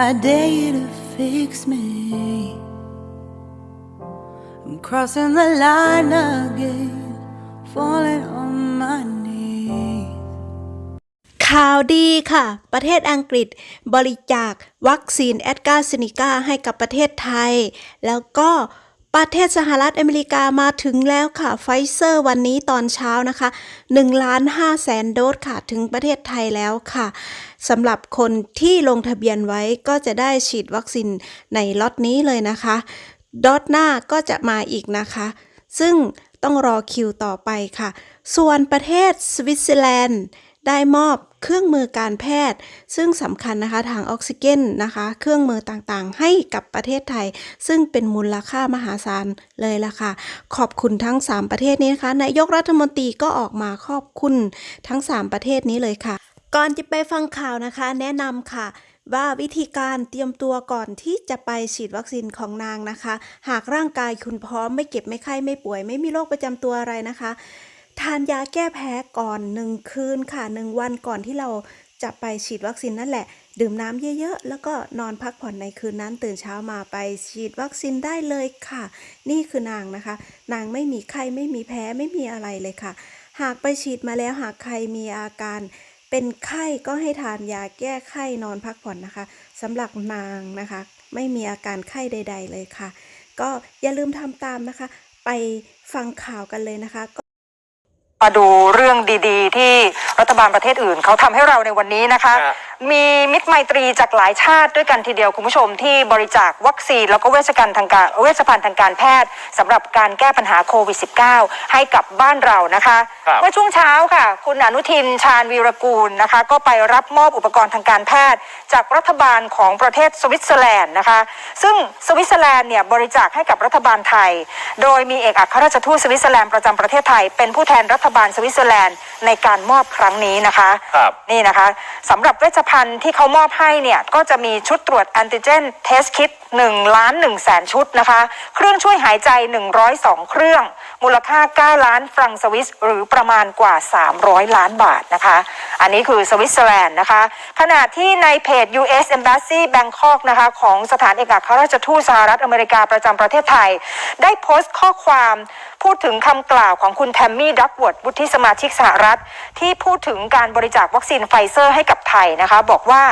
I dare you to fix me. I'm crossing the line again, falling on my knees. ข่าวดีค่ะ ประเทศอังกฤษบริจาควัคซีนแอดกาซินิกาให้กับประเทศไทย แล้วก็ ประเทศสหรัฐอเมริกามาถึงแล้วค่ะไฟเซอร์วันนี้ตอนเช้านะคะ1ล้าน5แสนโดสค่ะถึงประเทศไทยแล้วค่ะสำหรับคนที่ลงทะเบียนไว้ก็จะได้ฉีดวัคซีนในล็อตนี้เลยนะคะดอทหน้าก็จะมาอีกนะคะ ซึ่งต้องรอคิวต่อไปค่ะ ส่วนประเทศสวิตเซอร์แลนด์ ได้มอบเครื่องมือการแพทย์ ซึ่งสำคัญนะคะทางออกซิเจนนะคะ เครื่องมือต่างๆ ให้กับประเทศไทย ซึ่งเป็นมูลค่ามหาศาลเลยล่ะค่ะ ขอบคุณทั้ง 3 ประเทศนี้นะคะนายกรัฐมนตรีก็ออกมาขอบคุณทั้ง 3 ประเทศนี้เลยค่ะ ก่อนจะไปฟังข่าวนะคะ แนะนำค่ะว่าวิธีการเตรียมตัวก่อนที่จะไปฉีดวัคซีนของนางนะคะ หากร่างกายคุณพร้อมไม่เก็บไม่ไข้ไม่ป่วย ไม่มีโรคประจำตัวอะไรนะคะ ทานยาแก้แพ้ก่อนหนึ่งคืนค่ะหนึ่งวันก่อนที่เราจะไปฉีดวัคซีนนั่นแหละ ดื่มน้ำเยอะๆ แล้วก็นอนพักผ่อนในคืนนั้นตื่นเช้ามาไปฉีดวัคซีนได้เลยค่ะ นี่คือนางนะคะ นางไม่มีไข้ไม่มีแพ้ไม่มีอะไรเลยค่ะ หากไปฉีดมาแล้วหากใครมีอาการเป็นไข้ก็ให้ทานยาแก้ไข้นอนพักผ่อนนะคะสำหรับนางนะคะ ไม่มีอาการไข้ใด ๆ เลยค่ะ ก็อย่าลืมทำตามนะคะ ไปฟังข่าวกันเลยนะคะ มาดูเรื่องดี ๆ ที่รัฐบาลประเทศอื่นเขาทำให้เราในวันนี้นะคะ มีมิตรไมตรีจากหลายชาติด้วยกันทีเดียวคุณผู้ชมที่บริจาควัคซีน แล้วก็เวชภัณฑ์ทางการเวชภัณฑ์ทางการแพทย์สำหรับการแก้ปัญหาโควิด -19 ให้กับบ้านเรานะคะครับเมื่อช่วงเช้าค่ะ คุณอนุทินชาญวีรกูลนะคะ ก็ไปรับมอบอุปกรณ์ทางการแพทย์ จากรัฐบาลของประเทศสวิตเซอร์แลนด์นะคะ ซึ่งสวิตเซอร์แลนด์เนี่ยบริจาคให้กับรัฐบาลไทย โดยมีเอกอัครราชทูตสวิตเซอร์แลนด์ประจำประเทศไทย เป็นผู้แทนรัฐบาลสวิตเซอร์แลนด์ในการมอบครั้งนี้นะคะครับนี่นะคะสำหรับเวชภัณฑ์ที่เขามอบให้เนี่ยก็จะมีชุดตรวจแอนติเจนเทสคิด1ล้าน1แสนชุดนะคะ เครื่องช่วยหายใจ 102 เครื่อง มูลค่า 9 ล้านฟรังสวิส หรือประมาณกว่า 300 ล้านบาทนะคะ อันนี้คือสวิตเซอร์แลนด์นะคะ ขณะที่ในเพจ US Embassy Bangkok นะคะของสถานเอกอัครราชทูตสหรัฐอเมริกาประจำประเทศไทย ได้โพสต์ข้อความพูดถึงคำกล่าวของคุณแทมมี่ดักวอร์ดวุฒิสมาชิกสหรัฐ ที่พูดถึงการบริจาควัคซีนไฟเซอร์ให้กับไทยนะคะบอกว่า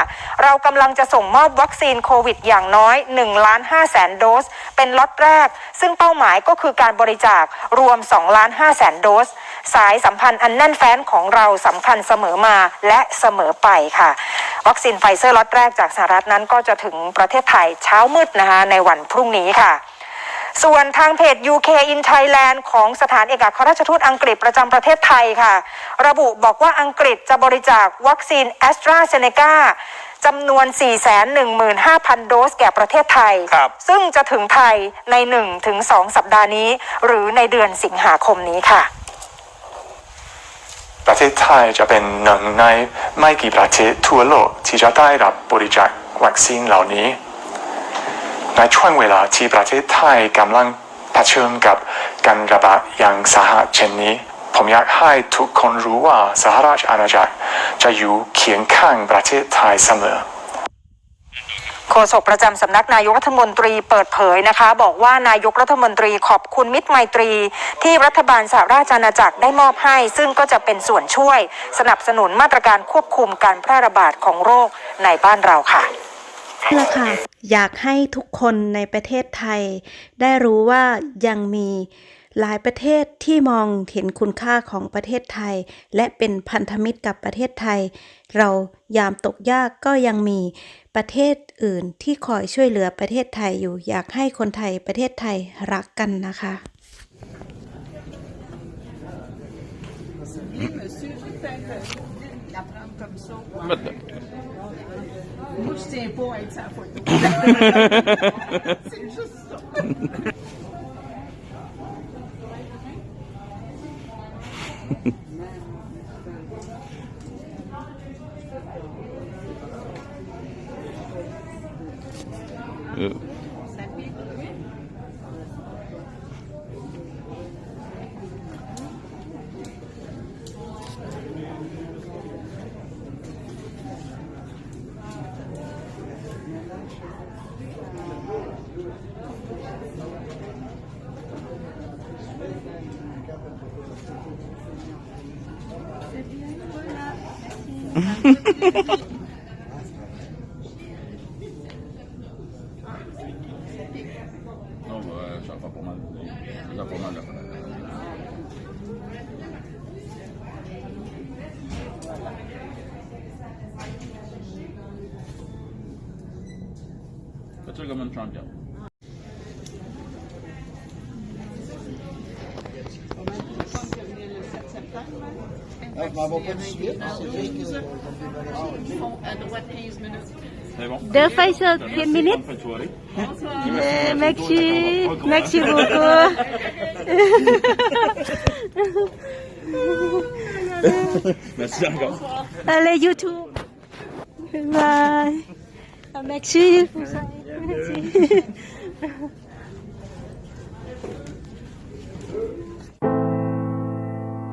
เรากำลังจะส่งมอบวัคซีนโควิดอย่างน้อย1ล้าน5แสนโดส เป็นล็อตแรก ซึ่งเป้าหมายก็คือการบริจาครวม2ล้าน5แสนโดส สายสัมพันธ์อันแน่นแฟ้นของเราสำคัญเสมอมาและเสมอไปค่ะ วัคซีนไฟเซอร์ล็อตแรกจากสหรัฐนั้นก็จะถึงประเทศไทยเช้ามืดนะคะในวันพรุ่งนี้ค่ะ ส่วนทางเพจ UK in Thailand ของสถานเอกอัครราชทูตอังกฤษประจำประเทศไทยค่ะ ระบุบอกว่าอังกฤษจะบริจาควัคซีนแอสตราเซเนกาจำนวน 415,000 โดสแก่ประเทศไทยครับซึ่งจะถึงไทยใน 1-2 สัปดาห์นี้ หรือในเดือนสิงหาคมนี้ค่ะ ประเทศไทยจะเป็นหนึ่งในไม่กี่ประเทศทั่วโลกที่จะได้รับบริจาควัคซีนเหล่านี้ ในช่วงเวลาที่ประเทศไทยกำลังเผชิญกับการระบาดอย่างสาหัสเช่นนี้ ผมอยากให้ทุกคนรู้ว่าสหราชอาณาจักรจะอยู่เคียงข้างประเทศไทยเสมอโฆษกประจำสำนักนายกรัฐมนตรีเปิดเผยนะคะ บอกว่านายกรัฐมนตรีขอบคุณมิตรไมตรี ที่รัฐบาลสหราชอาณาจักรได้มอบให้ ซึ่งก็จะเป็นส่วนช่วย สนับสนุนมาตรการควบคุมการแพร่ระบาดของโรคในบ้านเราค่ะ นั่แหละค่ะ อยากให้ทุกคนในประเทศไทย ได้รู้ว่ายังมีหลายประเทศที่มองเห็นคุณค่าของประเทศไทย และเป็นพันธมิตรกับประเทศไทย เรายามตกยากก็ยังมีประเทศอื่นที่คอยช่วยเหลือประเทศไทยอยู่ อยากให้คนไทยประเทศไทยรักกันนะคะ Monsieur, je euh, comme ça. Moi, je tiens pas à être sa photo. C'est juste ça. Euh. 哈哈哈哈哈哈哈哈哈哈哈哈哈哈哈哈 bon? The Pfizer 10 minutes. Bonne soirée. Euh, Merci Merci beaucoup. Merci encore. Allez YouTube. Bye. Merci. Pour ça Merci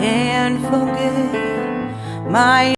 something I can't forget. My